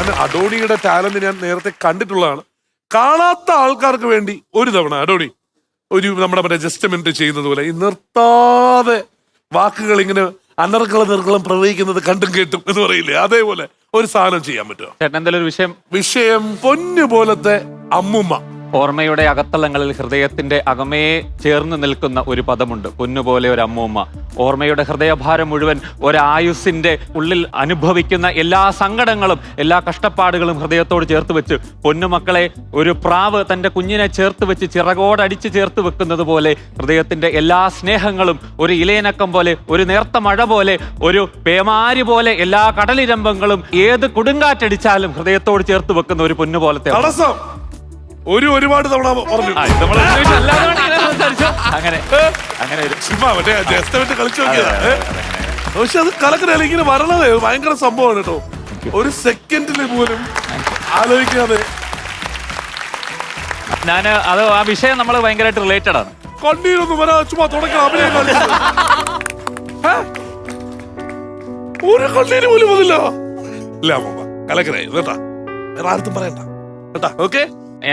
ഞാൻ അഡോണിയുടെ ടാലന്റ് ഞാൻ നേരത്തെ കണ്ടിട്ടുള്ളതാണ്. കാണാത്ത ആൾക്കാർക്ക് വേണ്ടി ഒരു തവണ അഡോണി ഒരു നമ്മുടെ മറ്റേ ജസ്റ്റ്മെന്റ് ചെയ്യുന്നത് പോലെ ഈ നിർത്താതെ വാക്കുകൾ ഇങ്ങനെ അനർക്കള നിർക്കളം പ്രവഹിക്കുന്നത് കണ്ടും കേട്ടും എന്ന് പറയില്ലേ? അതേപോലെ ഒരു സാധനം ചെയ്യാൻ പറ്റുമോ? ചേട്ടൻ എന്തെങ്കിലും വിഷയം വിഷയം പൊന്നു പോലത്തെ അമ്മുമ്മ. ഓർമ്മയുടെ അകത്തളങ്ങളിൽ ഹൃദയത്തിന്റെ അകമയെ ചേർന്ന് നിൽക്കുന്ന ഒരു പദമുണ്ട്. പൊന്നുപോലെ ഒരു അമ്മൂമ്മ. ഓർമ്മയുടെ ഹൃദയഭാരം മുഴുവൻ ഒരായുസിന്റെ ഉള്ളിൽ അനുഭവിക്കുന്ന എല്ലാ സങ്കടങ്ങളും എല്ലാ കഷ്ടപ്പാടുകളും ഹൃദയത്തോട് ചേർത്ത് വെച്ച് പൊന്നുമക്കളെ ഒരു പ്രാവ് തന്റെ കുഞ്ഞിനെ ചേർത്ത് വെച്ച് ചിറകോടടിച്ച് ചേർത്ത് വെക്കുന്നത് പോലെ ഹൃദയത്തിന്റെ എല്ലാ സ്നേഹങ്ങളും ഒരു ഇലയനക്കം പോലെ ഒരു നേർത്ത മഴ പോലെ ഒരു പേമാരി പോലെ എല്ലാ കടലിരമ്പങ്ങളും ഏത് കൊടുങ്കാറ്റടിച്ചാലും ഹൃദയത്തോട് ചേർത്ത് വെക്കുന്ന ഒരു പൊന്നു പോലത്തെ ഒരു ഒരുപാട് തവണ പറഞ്ഞു. ആ, ഇത് നമ്മൾ ഉദ്ദേശിച്ച അല്ലാതെയാണ് ഇങ്ങനെ സംസാരിച്ചു. അങ്ങനെ അങ്ങനെ ഒരു ചുമ്മാ മറ്റേ ജസ്റ്റ്മെന്റ് കളിച്ചു നോക്കിയതാ. ഏ? പക്ഷെ അത് കലക്കരല്ല ഇങ്ങനെ വരണത് ഭയങ്കര സംഭവമാണ് കേട്ടോ. ഒരു സെക്കൻഡിൽ പോലും ആലോചിക്കാതെ. ഞാൻ അത് ആ വിഷയം നമ്മൾ ഭയങ്കരമായിട്ട് റിലേറ്റഡ് ആണ്. കണ്ണീരൊന്നും വരാ ചുമ്മാ തുടക്കണം അഭിനയം കളിച്ചത്. ഏ? ഒരു കണ്ണീര് പോലും വന്നില്ല. ഇല്ല അമ്മ കലക്കരായി കേട്ടാ. വേറെ ആർക്കും പറയണ്ട. കേട്ടാ ഓക്കെ?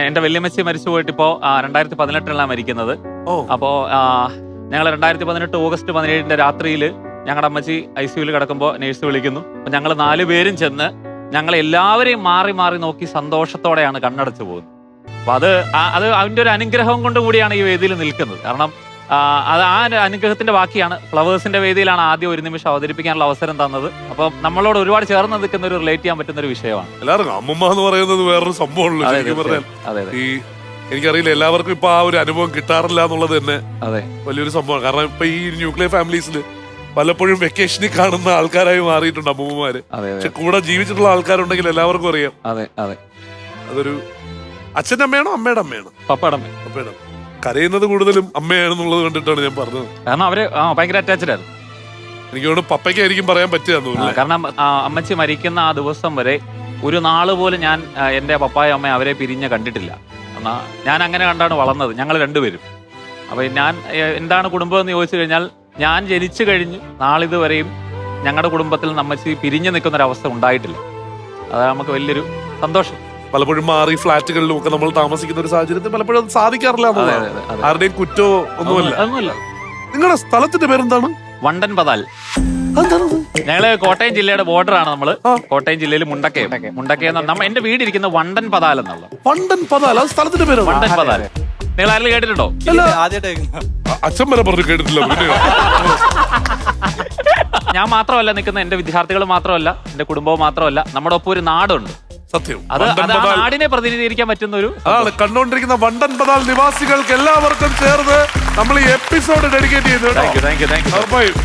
എന്റെ വല്യമ്മച്ചി മരിച്ചു പോയിട്ട് ഇപ്പോ രണ്ടായിരത്തി പതിനെട്ടിലാണ് മരിക്കുന്നത് അപ്പോ ഞങ്ങൾ രണ്ടായിരത്തി പതിനെട്ട് ഓഗസ്റ്റ് പതിനേഴിന്റെ രാത്രിയിൽ ഞങ്ങളുടെ അമ്മച്ചി ഐ സിയുയിൽ കിടക്കുമ്പോൾ നേഴ്സ് വിളിക്കുന്നു. അപ്പൊ ഞങ്ങൾ നാലു പേരും ചെന്ന് ഞങ്ങൾ എല്ലാവരെയും മാറി മാറി നോക്കി സന്തോഷത്തോടെയാണ് കണ്ണടച്ചു പോകുന്നത്. അപ്പൊ അത് അത് അവന്റെ ഒരു അനുഗ്രഹം കൊണ്ട് കൂടിയാണ് ഈ വേദിയിൽ നിൽക്കുന്നത്. കാരണം അത് ആ അനുഗ്രഹത്തിന്റെ ബാക്കിയാണ്. ഫ്ലവേഴ്സിന്റെ വേദിയിലാണ് ആദ്യം ഒരു നിമിഷം അവതരിപ്പിക്കാനുള്ള അവസരം തന്നത്. അപ്പൊ നമ്മളോട് ഒരുപാട് ചേർന്ന് നിൽക്കുന്ന ഒരു റിലേറ്റ് ചെയ്യാൻ പറ്റുന്ന ഒരു വിഷയമാണ്. എല്ലാവർക്കും അമ്മമ്മ എന്ന് പറയുന്നത് വേറൊരു സംഭവമാണല്ലോ ഈ എനിക്കറിയില്ല എല്ലാവർക്കും ഇപ്പൊ ആ ഒരു അനുഭവം കിട്ടാറില്ല എന്നുള്ളത് തന്നെ അതെ. വലിയൊരു സംഭവമാണ്. കാരണം ഇപ്പൊ ഈ ന്യൂക്ലിയർ ഫാമിലീസിൽ പലപ്പോഴും വെക്കേഷനിൽ കാണുന്ന ആൾക്കാരായി മാറിയിട്ടുണ്ട് അമ്മൂമ്മമാര്. പക്ഷെ കൂടെ ജീവിച്ചിട്ടുള്ള ആൾക്കാരുണ്ടെങ്കിൽ എല്ലാവർക്കും അറിയാം. അതെ അതെ. അതൊരു അച്ഛന്റെ അമ്മയാണോ അമ്മയുടെ അമ്മയാണോ? അമ്മ. പപ്പയുടെ അമ്മ. കരയുന്നത് കൂടുതലും അമ്മയാണെന്നുള്ളത് കണ്ടിട്ടാണ് ഞാൻ പറഞ്ഞത്. കാരണം അവർ ആ, ഭയങ്കര അറ്റാച്ച്ഡ് ആയിരുന്നു. എനിക്ക് തോന്നുന്നു പപ്പയ്ക്കായിരിക്കും പറയാൻ പറ്റിയെന്ന് ആ, തോന്നുന്നു കാരണം ആ, അമ്മച്ചി മരിക്കുന്ന ആ ദിവസം വരെ ഒരു നാൾ പോലും ഞാൻ ആ, എന്റെ പപ്പായ അമ്മ അവരെ പിരിഞ്ഞ് കണ്ടിട്ടില്ല. എന്നാ ഞാൻ അങ്ങനെ കണ്ടാണ് വളർന്നത് ഞങ്ങൾ രണ്ടുപേരും. അപ്പൊ ഞാൻ ഏ, എന്താണ് കുടുംബം എന്ന് ചോദിച്ചു കഴിഞ്ഞാൽ ഞാൻ ജനിച്ചു കഴിഞ്ഞ് നാളിതുവരെയും ഞങ്ങളുടെ കുടുംബത്തിൽ നിന്ന് അമ്മച്ചി പിരിഞ്ഞു നിൽക്കുന്ന ഒരു അവസ്ഥ ഉണ്ടായിട്ടില്ല. അത് നമുക്ക് വലിയൊരു സന്തോഷം. പലപ്പോഴും മാറി ഫ്ലാറ്റുകളിലും ഒക്കെ നമ്മൾ താമസിക്കുന്ന ഒരു സാഹചര്യത്തിൽ പലപ്പോഴും അത് സാധിക്കാറില്ല എന്നുള്ളതാണ്. ആരുടെയും കുറ്റോ ഒന്നുമല്ല. നിങ്ങളുടെ സ്ഥലത്തിന്റെ പേരെന്താണ്? വണ്ടൻ പതാൽ? ഞങ്ങൾ കോട്ടയം ജില്ലയുടെ ബോർഡർ ആണ് നമ്മൾ. കോട്ടയം ജില്ലയിൽ മുണ്ടക്കയം. മുണ്ടക്കയം. നമ്മ എന്റെ വീട് ഇരിക്കുന്ന വണ്ടൻ പതാൽ എന്നുള്ള വണ്ടൻ പതാൽ അത് സ്ഥലത്തിന്റെ പേര് വണ്ടൻ പതാൽ നിങ്ങൾ ആരെങ്കിലും കേട്ടിട്ടുണ്ടോ? അച്ഛൻ വരെ പറഞ്ഞു കേട്ടിട്ടില്ല. ഞാൻ മാത്രമല്ല നിൽക്കുന്ന എന്റെ വിദ്യാർത്ഥികൾ മാത്രമല്ല എന്റെ കുടുംബവും മാത്രമല്ല. നമ്മുടെ ഒപ്പം ഒരു നാടുണ്ട്. അത് അത് ആ നാടിനെ പ്രതിനിധീകരിക്കാൻ പറ്റുന്ന ഒരു അതാണ് കണ്ടുകൊണ്ടിരിക്കുന്ന വണ്ടൻ പതാൽ നിവാസികൾക്ക് എല്ലാവർക്കും ചേർന്ന് നമ്മൾ ഈ എപ്പിസോഡ് ഡെഡിക്കേറ്റ് ചെയ്തു കേട്ടോ. Thank you thank you thank you ഉറപ്പായും